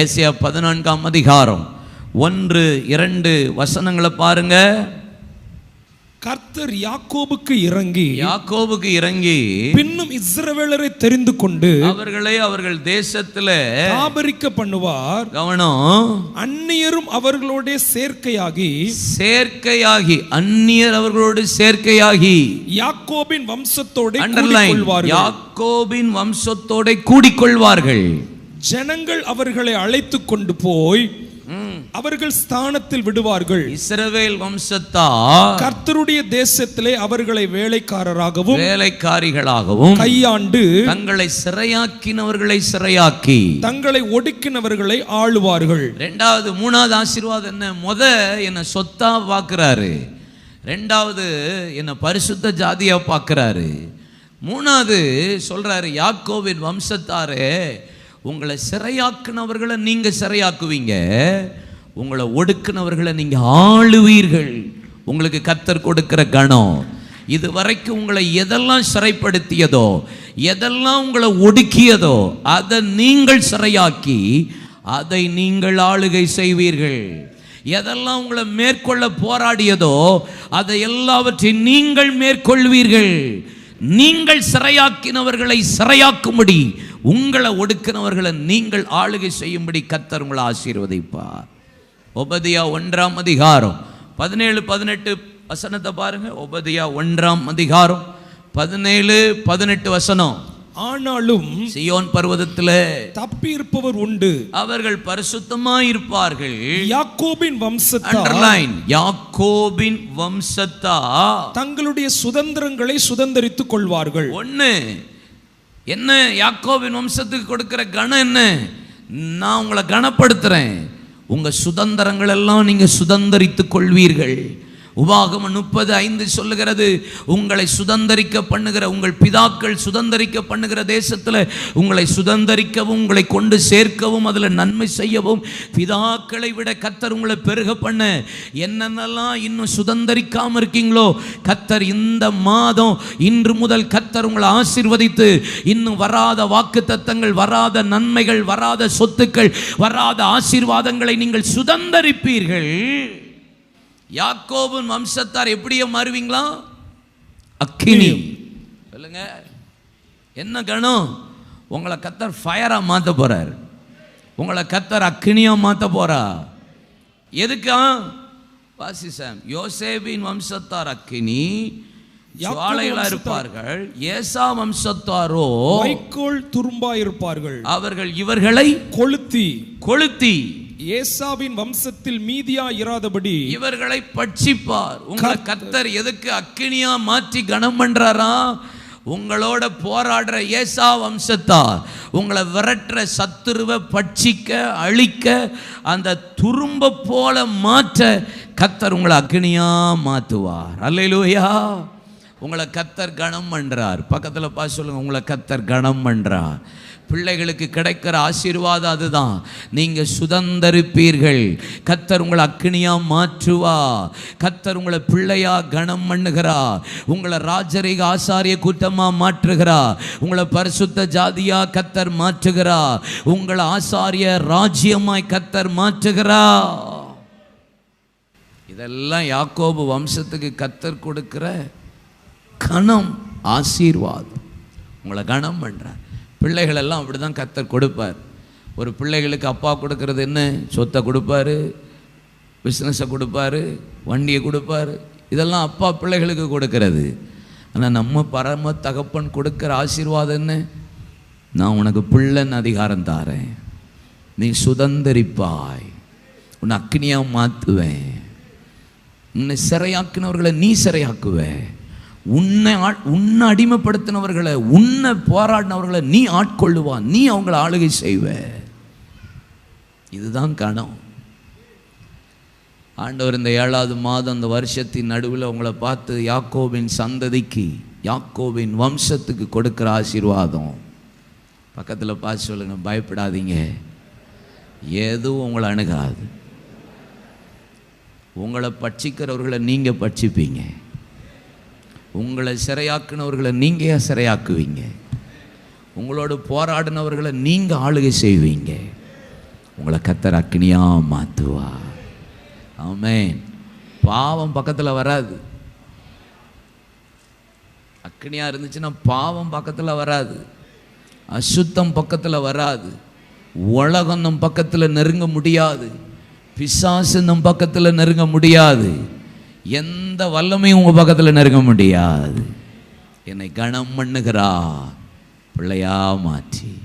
Asia பதினான்காம் அதிகாரம். ஒன்று இரண்டு வசனங்களை பாருங்க. கர்த்தர் யாக்கோபுக்கு இறங்கி யாக்கோபுக்கு இறங்கி பின்னும் இஸ்ரவேலரை தெரிந்து கொண்டு அவர்களை அவர்கள் தேசத்துல தாபரிக்க பண்ணுவார் கவனம். அந்நியரும் அவர்களோட சேர்க்கையாகி சேர்க்கையாகி அந்நியர் அவர்களோடு சேர்க்கையாகி. யாக்கோபின் வம்சத்தோட யாக்கோபின் வம்சத்தோட கூடிக்கொள்வார்கள். ஜனங்கள் அவர்களை அழைத்து கொண்டு போய். அவர்கள் ஸ்தானத்தில் விடுவார்கள். இஸ்ரவேல் வம்சத்தா கர்த்தருடைய தேசத்திலே அவர்களை வேலைக்காரராகவும் வேலைக்காரிகளாகவும் கையாண்டு தங்களை சிறையாக்கினவர்களை சிறையாக்கி தங்களை ஒடுக்கினவர்களை ஆளுவார்கள். ரெண்டாவது மூணாவது ஆசீர்வாதம் என்ன? முத என்னை சொத்தா பார்க்குறாரு. ரெண்டாவது என்னை பரிசுத்த ஜாதியா பார்க்குறாரு. மூணாவது சொல்றாரு யாக்கோவின் வம்சத்தாரே உங்களை சிறையாக்குனவர்களை நீங்கள் சிறையாக்குவீங்க. உங்களை ஒடுக்குனவர்களை நீங்கள் ஆளுவீர்கள். உங்களுக்கு கத்தர் கொடுக்கிற கணம். இது வரைக்கும் உங்களை எதெல்லாம் சிறைப்படுத்தியதோ எதெல்லாம் உங்களை ஒடுக்கியதோ அதை நீங்கள் சிறையாக்கி அதை நீங்கள் ஆளுகை செய்வீர்கள். எதெல்லாம் உங்களை மேற்கொள்ள போராடியதோ அதை எல்லாவற்றையும் நீங்கள் மேற்கொள்வீர்கள். நீங்கள் சிறையாக்கினவர்களை சிறையாக்கும்படி உங்களை ஒடுக்கினவர்களை நீங்கள் ஆளுகை செய்யும்படி கத்தர் உங்களை ஆசீர்வதிப்பார். ஒபதியா ஒன்றாம் அதிகாரம். பதினேழு பதினெட்டு வசனத்தை பாருங்க. ஒபதியா ஒன்றாம் அதிகாரம். பதினேழு பதினெட்டு வசனம். ஆனாலும் சியோன் பர்வதத்துல தப்பி இருப்பவர் உண்டு. அவர்கள் பரிசுத்தமாய் இருப்பார்கள் யாக்கோபின் வம்சத்தார். யாக்கோபின் வம்சத்தா. தங்களுடைய சுதந்திரங்களை சுதந்தரித்துக் கொள்வார்கள். ஒண்ணு என்ன யாக்கோவின் வம்சத்துக்கு கொடுக்குற கணம் என்ன? நான் உங்களை கனப்படுத்துகிறேன் உங்கள் சுதந்திரங்கள் எல்லாம் நீங்க சுதந்தரித்துக் கொள்வீர்கள். உபாகமம் முப்பது ஐந்து சொல்லுகிறது. உங்களை சுதந்தரிக்க பண்ணுகிற உங்கள் பிதாக்கள் சுதந்தரிக்க பண்ணுகிற தேசத்தில் உங்களை சுதந்தரிக்கவும் உங்களை கொண்டு சேர்க்கவும் அதில் நன்மை செய்யவும் பிதாக்களை விட கத்தர் உங்களை பெருக பண்ண. என்னென்னலாம் இன்னும் சுதந்திரிக்காமல் இருக்கீங்களோ கத்தர் இந்த மாதம் இன்று முதல் கத்தர் உங்களை ஆசிர்வதித்து இன்னும் வராத வாக்கு தத்தங்கள் வராத நன்மைகள் வராத சொத்துக்கள் வராத ஆசீர்வாதங்களை நீங்கள் சுதந்தரிப்பீர்கள். யாக்கோபின் வம்சத்தார் எப்படியே மாறுவீங்களா? அக்கினி. சொல்லுங்க. என்ன கணம்? உங்களை கத்தர் ஃபயரா மாத்த போறார். உங்களை கத்தர் அக்கினியா மாத்த போறா. எதுக்கா? வாசி சாம். யோசேபின் வம்சத்தார் அக்கினி. ஜுவாலைகளா இருப்பார்கள். ஏசா வம்சத்தாரோ வைக்கோல் துரும்பா இருப்பார்கள் அவர்கள் இவர்களை கொளுத்தி. கொளுத்தி. ஏசாவின் வம்சத்தில் மீதியா இராதபடி இவர்களை பட்சிப்பார். உங்களை கத்தர் எதுக்கு அக்கினியா மாற்றி கனம் பண்றாரா? உங்களோட போராடுற ஏசா வம்சத்தார். உங்களை விரட்டுற சத்துருவை பட்சிக்க அழிக்க அந்த துரும்ப போல மாற்ற கத்தர் உங்களை அக்கினியா மாத்துவார் அல்லையிலூயா உங்களை கத்தர் கணம் பண்றார். பக்கத்துல பா சொல்லுங்க. உங்களை கத்தர் கணம் பண்றார். பிள்ளைகளுக்கு கிடைக்கிற ஆசீர்வாதம் அதுதான். நீங்கள் சுதந்தரிப்பீர்கள். கத்தர் உங்களை அக்கினியா மாற்றுவா. கத்தர் உங்களை பிள்ளையாக கணம் பண்ணுகிறா. உங்களை ராஜரீக ஆசாரிய கூட்டமா மாற்றுகிறா. உங்களை பரிசுத்த ஜாதியா கத்தர் மாற்றுகிறா. உங்களை ஆசாரிய ராஜ்யமாய் கத்தர் மாற்றுகிறா. இதெல்லாம் யாக்கோபு வம்சத்துக்கு கத்தர் கொடுக்கிற கணம் ஆசீர்வாதம். உங்களை கணம் பண்ணுறார் பிள்ளைகளெல்லாம் அப்படி தான் கத்தர் கொடுப்பார். ஒரு பிள்ளைகளுக்கு அப்பா கொடுக்கறது என்ன? சொத்தை கொடுப்பாரு பிஸ்னஸை கொடுப்பாரு வண்டியை கொடுப்பாரு. இதெல்லாம் அப்பா பிள்ளைகளுக்கு கொடுக்கறது. ஆனால் நம்ம பரம தகப்பன் கொடுக்குற ஆசீர்வாதம் என்ன? நான் உனக்கு பிள்ளைன்னு அதிகாரம் தாரேன். நீ சுதந்தரிப்பாய். உன்னை அக்னியாக மாற்றுவேன் உன்னை சிறையாக்கினவர்களை நீ சிறையாக்குவ. உன்னை ஆ உன்னை அடிமைப்படுத்தினவர்களை உன்னை போராடினவர்களை நீ ஆட்கொள்ளுவா நீ அவங்கள ஆளுகை செய்வ. இதுதான் கணம் ஆண்டவர் இந்த ஏழாவது மாதம் அந்த வருஷத்தின் நடுவில் உங்களை பார்த்து யாக்கோவின் சந்ததிக்கு யாக்கோவின் வம்சத்துக்கு கொடுக்கிற ஆசீர்வாதம். பக்கத்தில் பார்த்து சொல்லுங்க பயப்படாதீங்க. எதுவும் உங்களை அணுகாது. உங்களை பட்சிக்கிறவர்களை நீங்கள் பட்சிப்பீங்க. உங்களை சிறையாக்குனவர்களை நீங்கள் சிறையாக்குவீங்க? உங்களோட போராடினவர்களை நீங்கள் ஆளுகை செய்வீங்க. உங்களை கத்தர் அக்னியாக மாற்றுவா ஆமேன். பாவம் பக்கத்தில் வராது. அக்னியாக இருந்துச்சுன்னா பாவம் பக்கத்தில் வராது. அசுத்தம் பக்கத்தில் வராது. உலகம் நம் பக்கத்தில் நெருங்க முடியாது. பிசாசு நம் பக்கத்தில் நெருங்க முடியாது. எந்த வல்லமையும் உங்கள் பக்கத்தில் நெருங்க முடியாது. என்னை கணம் பண்ணுகிறா பிள்ளையா மாற்றி.